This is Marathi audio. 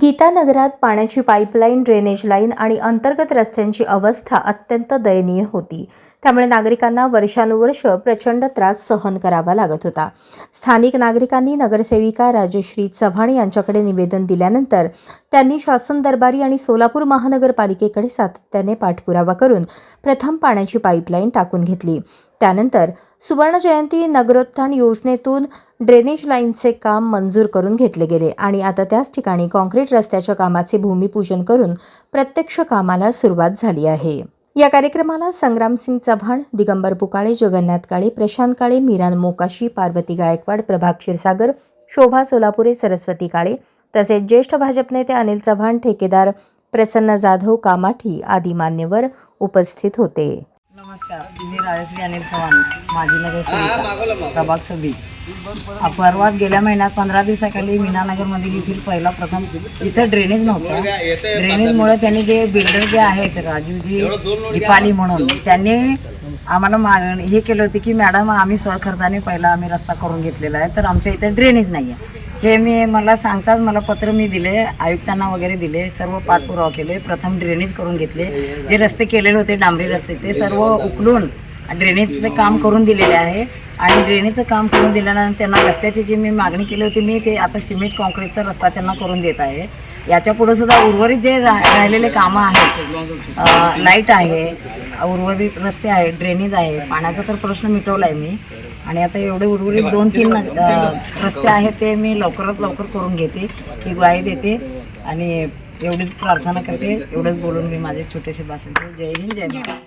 गीतानगरात पाण्याची पाईपलाईन ड्रेनेज लाईन आणि अंतर्गत रस्त्यांची अवस्था अत्यंत दयनीय होती. त्यामुळे नागरिकांना वर्षानुवर्ष प्रचंड त्रास सहन करावा लागत होता. स्थानिक नागरिकांनी नगरसेविका राजश्री चव्हाण यांच्याकडे निवेदन दिल्यानंतर त्यांनी शासन दरबारी आणि सोलापूर महानगरपालिकेकडे सातत्याने पाठपुरावा करून प्रथम पाण्याची पाईपलाईन टाकून घेतली. त्यानंतर सुवर्ण जयंती नगरोत्थान योजनेतून ड्रेनेज लाईनचे काम मंजूर करून घेतले गेले आणि आता त्याच ठिकाणी कॉन्क्रीट रस्त्याच्या कामाचे भूमिपूजन करून प्रत्यक्ष कामाला सुरुवात झाली आहे. या कार्यक्रमाला संग्रामसिंग चव्हाण दिगंबर पुकाळे जगन्नाथ काळे प्रशांत काळे मीरान मोकाशी पार्वती गायकवाड प्रभाग क्षीरसागर शोभा सोलापुरे सरस्वती काळे तसेच ज्येष्ठ भाजप नेते अनिल चव्हाण ठेकेदार प्रसन्न जाधव कामाठी आदी मान्यवर उपस्थित होते. नमस्कार मी राजश्री अनिल चव्हाण माजी नगरसेविका प्रभाग सव्वीस. परवा गेल्या महिन्यात पंधरा दिवसाखाली मीनानगरमधील येथील पहिला प्रथम इथं ड्रेनेज नव्हतं. ड्रेनेजमुळे त्यांनी जे बिल्डर जे आहेत राजूजी दीपाली म्हणून त्यांनी आम्हाला मागणी हे केलं होतं की मॅडम आम्ही स्वखर्चाने पहिला आम्ही रस्ता करून घेतलेला आहे तर आमच्या इथं ड्रेनेज नाही आहे हे मी मला सांगताच मला पत्र मी दिले आयुक्तांना वगैरे दिले सर्व पाठपुरावा केले प्रथम ड्रेनेज करून घेतले. जे रस्ते केलेले होते डांबरी रस्ते ते सर्व उकलून ड्रेनेजचं काम करून दिलेले आहे. आणि ड्रेनेजचं काम करून दिल्यानंतर त्यांना रस्त्याची जी मी मागणी केली होती मी ते आता सिमेंट कॉन्क्रीटचा रस्ता त्यांना करून देत आहे. याच्यापुढे सुद्धा उर्वरित जे रा राहिलेले कामं आहेत लाइट आहे उर्वरित रस्ते आहेत ड्रेनेज आहे पाण्याचा तर प्रश्न मिटवला आहे मी. आणि आता एवढे उर्वरित दोन तीन रस्ते आहेत ते मी लवकरात लवकर करून घेते ही ग्वाही देते आणि एवढीच प्रार्थना करते. एवढंच बोलून मी माझे छोटेसे भाषण जय हिंद जय महाराज